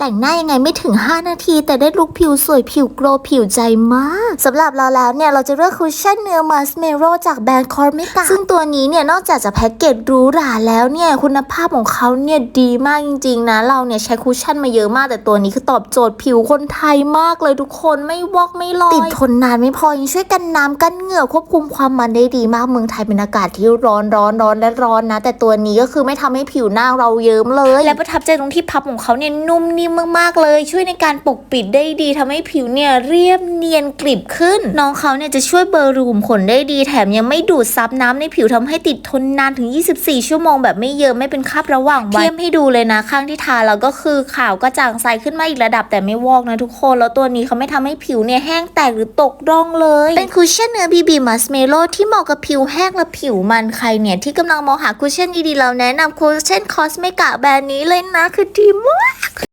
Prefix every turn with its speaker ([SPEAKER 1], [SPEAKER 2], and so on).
[SPEAKER 1] แต่งหน้ายังไงไม่ถึง 5 นาที แต่ได้ลุคผิวสวยผิวโกลผิวใจมากสำหรับเราแล้วเนี่ย เราจะเลือกคุชชั่นเนื้อมาสเมโรจากแบรนด์คอร์เมกาซึ่งตัวนี้เนี่ย นอกจากจะแพ็กเกจหรูหราแล้วเนี่ย คุณภาพของเขาเนี่ย ดีมากจริง ๆ นะ เราเนี่ย ใช้คุชชั่นมาเยอะมาก แต่ตัวนี้คือตอบโจทย์ผิวคนไทยมากเลยทุกคนไม่วอกไม่ลอย ติดทนนานไม่พอยังช่วยกันน้ำกันเหงื่อควบคุมความมันได้ดีมากเมืองไทยเป็นอากาศที่ร้อนร้อนร้อนและร้อนนะ แต่ตัวนี้ก็คือไม่ทำให้ผิวหน้าเราเยิ้มเลย และประทับใจตรงที่พับของเขาเนี่ยนุ่มนิ่มมากๆเลย ช่วยในการปกปิดได้ดีทำให้ผิวเนี่ยเรียบเนียนกริบขึ้น น้องเขาเนี่ยจะช่วยเบอรูขุมขนได้ดี แถมยังไม่ดูดซับน้ำในผิวทำให้ติดทนนานถึง 24 ชั่วโมงแบบไม่เยิ้มไม่เป็นคราบระหว่างวันเทียมให้ดูเลยนะข้างที่ทาแล้วก็คือขาวก็จางใสขึ้นมาอีกระดับแต่ไม่วอกนะทุกคน แล้วตัวนี้เขาไม่ทำให้ผิวเนี่ยแห้งแตกหรือตกร่องเลย เป็นคุชชั่นเนื้อบีบีมัสเมโลที่เหมาะกับผิวแห้งและผิวมันใครเนี่ยที่กำลังมองหาคุชชั่นดีๆเราแนะนำคุชชั่นคอสเมกะแบรนด์นี้เลยนะคือดีมาก